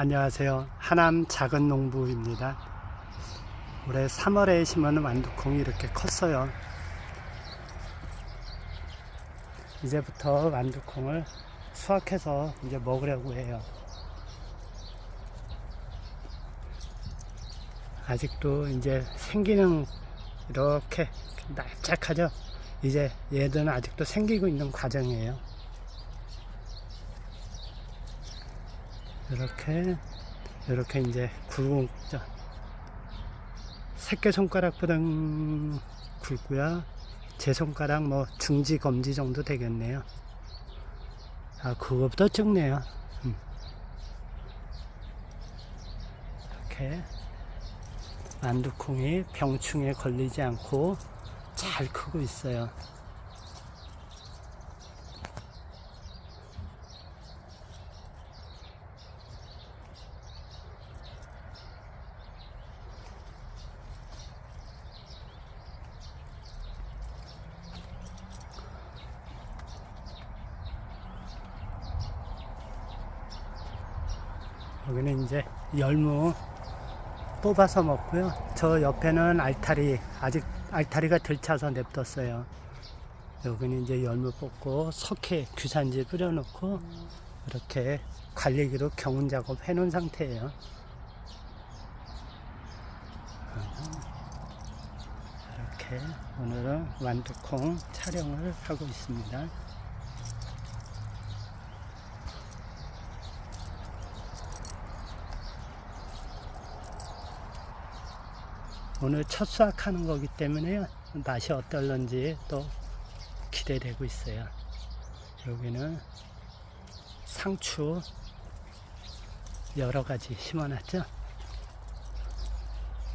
안녕하세요. 하남 작은 농부입니다. 올해 3월에 심은 완두콩이 이렇게 컸어요. 이제부터 완두콩을 수확해서 이제 먹으려고 해요. 아직도 이제 생기는 이렇게 납작하죠. 이제 얘들은 아직도 생기고 있는 과정이에요. 이렇게 이렇게 이제 굵은 저 새끼 손가락보다 굵고요. 제 손가락 뭐 중지 검지 정도 되겠네요. 아 그거보다 적네요. 음. 이렇게 만두콩이 병충해 걸리지 않고 잘 크고 있어요. 여기는 이제 열무 뽑아서 먹고요. 저 옆에는 알타리 아직 알타리가 들차서 냅뒀어요. 여기는 이제 열무 뽑고 석회 규산지 뿌려놓고 이렇게 관리기로 경운 작업 해놓은 상태예요. 이렇게 오늘은 완두콩 촬영을 하고 있습니다. 오늘 첫 수확하는 거기 때문에 맛이 어떨런지 또 기대되고 있어요. 여기는 상추 여러 가지 심어놨죠.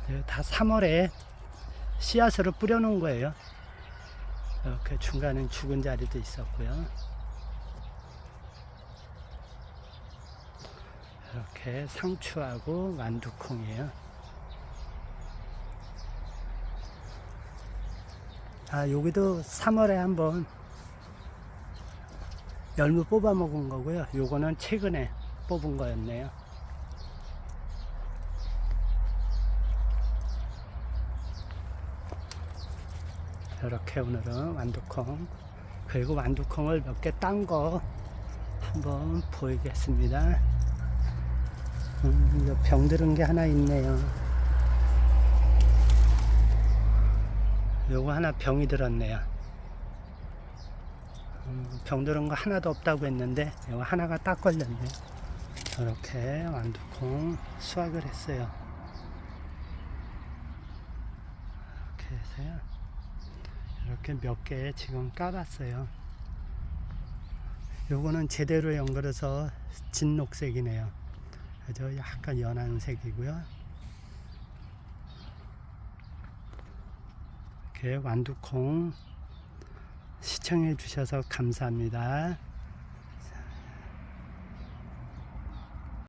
이거 다 3월에 씨앗으로 뿌려놓은 거예요. 이렇게 중간에 죽은 자리도 있었고요. 이렇게 상추하고 만두콩이에요. 아, 여기도 3월에 한번 열무 뽑아 먹은 거고요. 요거는 최근에 뽑은 거였네요. 이렇게 오늘은 완두콩 그리고 완두콩을 몇 개 딴 거 한번 보이겠습니다. 음, 병들은 게 하나 있네요. 요거 하나 병이 들었네요. 음, 병 들은 거 하나도 없다고 했는데 요거 하나가 딱 걸렸네. 이렇게 완두콩 수확을 했어요. 이렇게 해서요. 이렇게 몇 개 지금 까봤어요. 요거는 제대로 연결해서 진녹색이네요. 그죠? 약간 연한 색이고요. 이렇게 완두콩 시청해 주셔서 감사합니다.